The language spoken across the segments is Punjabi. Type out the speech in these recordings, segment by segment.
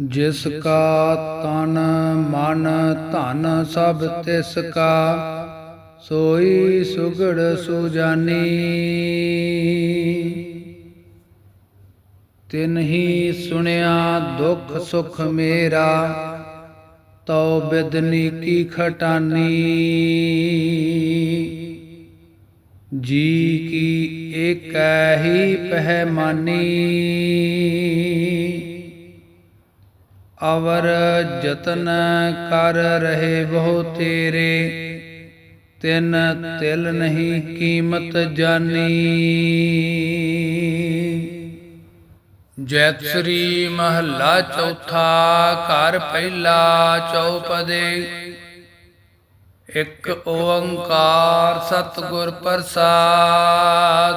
ਜਿਸ ਕਾ ਤਨ ਮਨ ਧਨ ਸਭ ਤਿਸ ਕਾ, ਸੋਈ ਸੁਗੜ ਸੁਜਾਨੀ। ਤਿਨਹੀ ਸੁਣਿਆ ਦੁਖ ਸੁਖ ਮੇਰਾ, ਤਉ ਬਿਦਨੀ ਕੀ ਖਟਾਨੀ। ਜੀ ਕੀ ਏਕੈ ਹੀ ਪਹਿਮਾਨੀ। ਅਵਰ ਜਤਨ ਕਰ ਰਹੇ ਬਹੁ ਤੇਰੇ, ਤਿਨ ਤਿਲ ਨਹੀਂ ਕੀਮਤ ਜਾਨੀ। ਜੈਤ ਸ੍ਰੀ ਮਹੱਲਾ ਚੌਥਾ ਘਰ ਪਹਿਲਾ ਚੌਪਦੇ। ਇੱਕ ਓੰਕਾਰ ਸਤਿਗੁਰ ਪ੍ਰਸਾਦ।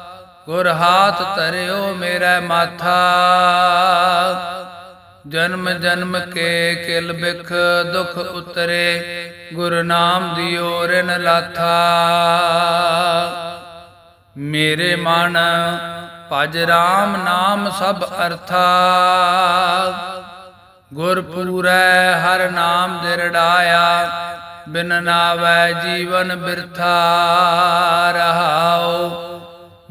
ਗੁਰ ਹਾਥ ਧਰਿਓ ਮੇਰਾ ਮਾਥਾ। ਜਨਮ ਜਨਮ ਕੇ ਕਿਲ ਬਿਖ ਦੁਖ ਉਤਰੇ। ਗੁਰ ਨਾਮ ਦਿਓ ਰਿਨ ਲਾਥਾ। ਮੇਰੇ ਮਨ ਭਜ ਰਾਮ ਨਾਮ ਸਭ ਅਰਥਾ। ਗੁਰ ਪੂਰੈ ਹਰ ਨਾਮ ਦਿਰੜਾਇਆ। ਬਿਨ ਨਾਵੈ ਜੀਵਨ ਬਿਰਥਾ ਰਹਾਓ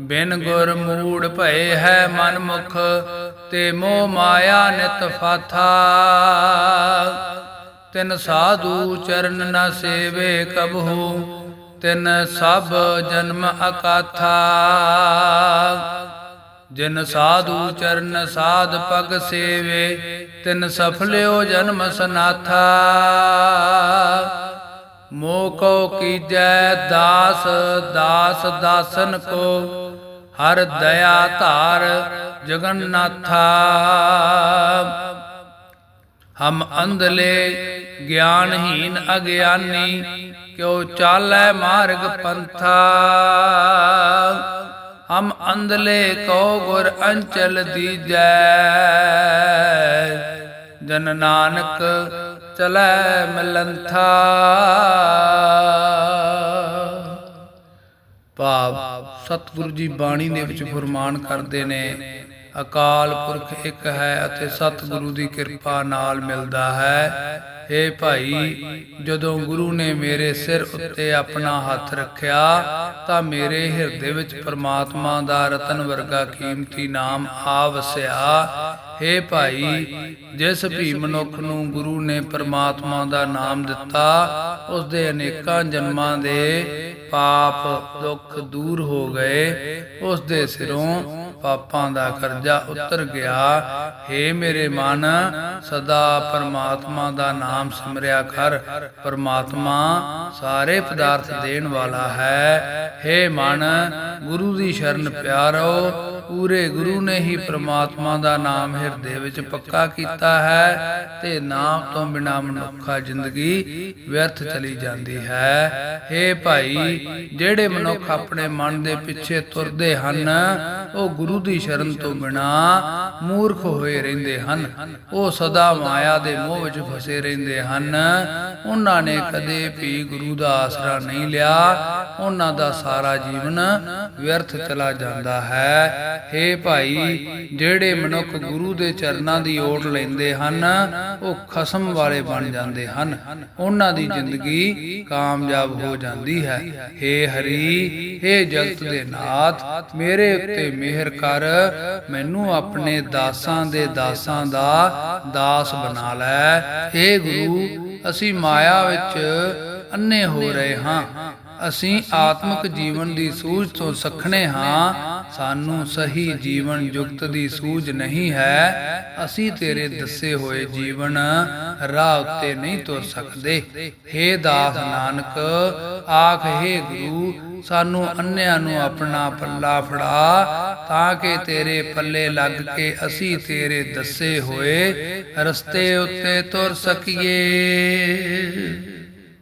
ਬਿਨ ਗੁਰ ਮੂੜ ਭਏ ਹੈ ਮਨ ਮੁਖ ਤੇ ਮੋਹ ਮਾਇਆ ਨਿਤ ਫਾਥਾ। ਤਿਨ ਸਾਧੂ ਚਰਨ ਨ ਸੇਵੇ ਕਬਹੂ, ਤਿਨ ਸਭ ਜਨਮ ਅਕਾਥਾ। ਜਿਨ ਸਾਧੂ ਚਰਨ ਸਾਧ ਪਗ ਸੇਵੇ, ਤਿਨ ਸਫਲਿਓ ਜਨਮ ਸਨਾਥਾ। ਮੋਹ ਕੋ ਕੀਜੈ ਦਾਸ ਦਾਸ ਦਾਸਨ ਕੋ, ਹਰ ਦਇਆ ਧਾਰ ਜਗਨਨਾਥਾ। ਹਮ ਅੰਧਲੇ ਗਿਆਨਹੀਨ ਅਗਿਆਨੀ, ਕਿਉ ਚਾਲੈ ਮਾਰਗ ਪੰਥਾ। ਹਮ ਅੰਧਲੇ ਕੋ ਗੁਰ ਅੰਚਲ ਦੀਜੈ, ਜਨ ਨਾਨਕ ਚਲੈ ਮਲੰਥਾ। ਭਾਵ ਸਤਿਗੁਰੂ ਜੀ ਬਾਣੀ ਦੇ ਵਿੱਚ ਫਰਮਾਨ ਕਰਦੇ ਨੇ। ਅਕਾਲ ਪੁਰਖ ਇੱਕ ਹੈ ਅਤੇ ਸਤਿਗੁਰੂ ਦੀ ਕਿਰਪਾ ਨਾਲ ਮਿਲਦਾ ਹੈ। ਏ ਭਾਈ, ਜਦੋਂ ਗੁਰੂ ਨੇ ਮੇਰੇ ਸਿਰ ਉੱਤੇ ਆਪਣਾ ਹੱਥ ਰੱਖਿਆ, ਤਾਂ ਮੇਰੇ ਹਿਰਦੇ ਵਿੱਚ ਪ੍ਰਮਾਤਮਾ ਦਾ ਰਤਨ ਵਰਗਾ ਕੀਮਤੀ ਨਾਮ ਆ ਵਸਿਆ। ਏ ਭਾਈ, ਜਿਸ ਵੀ ਮਨੁੱਖ ਨੂੰ ਗੁਰੂ ਨੇ ਪ੍ਰਮਾਤਮਾ ਦਾ ਨਾਮ ਦਿੱਤਾ ਉਸ ਦੇ ਅਨੇਕਾਂ ਜਨਮਾਂ ਦੇ ਪਾਪ ਦੁੱਖ ਦੂਰ ਹੋ ਗਏ। ਉਸ ਦੇ ਸਿਰੋਂ ਪਾਪਾਂ ਦਾ ਕਰਜ਼ਾ ਉਤਰ ਗਿਆ। ਏ ਮੇਰੇ ਮਨ, ਸਦਾ ਪਰਮਾਤਮਾ ਦਾ ਨਾਮ ਸਿਮਰਿਆ ਕਰ। ਪਰਮਾਤਮਾ ਸਾਰੇ ਪਦਾਰਥ ਦੇਣ ਵਾਲਾ ਹੈ। ਏ ਮਨ, ਗੁਰੂ ਦੀ ਸ਼ਰਨ ਪਿਆਰੋ, ਪੂਰੇ ਗੁਰੂ ਨੇ ਹੀ ਪ੍ਰਮਾਤਮਾ ਦਾ ਨਾਮ ਹਿਰਦੇ ਵਿੱਚ ਪੱਕਾ ਕੀਤਾ ਹੈ ਤੇ ਨਾਮ ਤੋਂ ਬਿਨਾ ਮਨੁੱਖਾ ਜ਼ਿੰਦਗੀ ਵਿਅਰਥ ਚਲੀ ਜਾਂਦੀ ਹੈ। ਏ ਭਾਈ, ਜਿਹੜੇ ਮਨੁੱਖ ਆਪਣੇ ਮਨ ਦੇ ਪਿੱਛੇ ਤੁਰਦੇ ਹਨ ਉਹ ਗੁਰੂ ਦੀ ਸ਼ਰਨ ਤੋਂ ਬਿਨਾ ਮੂਰਖ ਹੋਏ ਰਹਿੰਦੇ ਹਨ। ਉਹ ਸਦਾ ਮਾਇਆ ਦੇ ਮੋਹ ਵਿੱਚ ਫਸੇ ਰਹਿੰਦੇ ਹਨ। ਉਹਨਾਂ ਨੇ ਕਦੇ ਵੀ ਗੁਰੂ ਦਾ ਆਸਰਾ ਨਹੀਂ ਲਿਆ। ਉਹਨਾਂ ਦਾ ਸਾਰਾ ਜੀਵਨ ਵਿਅਰਥ ਚਲਾ ਜਾਂਦਾ ਹੈ। ਹੇ ਭਾਈ, ਜਿਹੜੇ ਮਨੁੱਖ ਗੁਰੂ ਦੇ ਚਰਨਾਂ ਦੀ ਓਟ ਲੈਂਦੇ ਹਨ, ਉਹ ਖਸਮ ਵਾਲੇ ਬਣ ਜਾਂਦੇ ਹਨ। ਉਹਨਾਂ ਦੀ ਜ਼ਿੰਦਗੀ ਕਾਮਯਾਬ ਹੋ ਜਾਂਦੀ ਹੈ। ਹੇ ਹਰੀ, ਹੇ ਜਗਤ ਦੇ ਨਾਥ, ਮੇਰੇ ਉੱਤੇ ਮਿਹਰ ਕਰ, ਮੈਨੂੰ ਆਪਣੇ ਦਾਸਾਂ ਦੇ ਦਾਸਾਂ ਦਾ ਦਾਸ ਬਣਾ ਲੈ। ਹੇ ਗੁਰੂ, ਅਸੀਂ ਮਾਇਆ ਵਿੱਚ ਅੰਨੇ ਹੋ ਰਹੇ ਹਾਂ। ਅਸੀਂ ਆਤਮਿਕ ਜੀਵਨ ਦੀ ਸੂਝ ਤੋਂ ਸਖਣੇ ਹਾਂ। ਸਾਨੂੰ ਸਹੀ ਜੀਵਨ ਯੁਕਤ ਦੀ ਸੂਝ ਨਹੀਂ ਹੈ। ਅਸੀਂ ਤੇਰੇ ਦੱਸੇ ਹੋਏ ਜੀਵਨ ਰਾਹ ਉੱਤੇ ਨਹੀਂ ਤੁਰ ਸਕਦੇ। हे ਦਾਸ ਨਾਨਕ, ਆਖ हे ਗੁਰੂ, ਸਾਨੂੰ ਅੰਨਿਆਂ ਨੂੰ ਆਪਣਾ ਪੱਲਾ ਫੜਾ ਤਾਂ ਕਿ ਤੇਰੇ ਪੱਲੇ ਲੱਗ ਕੇ ਅਸੀਂ ਤੇਰੇ ਦੱਸੇ ਹੋਏ ਰਸਤੇ ਉੱਤੇ ਤੁਰ ਸਕੀਏ।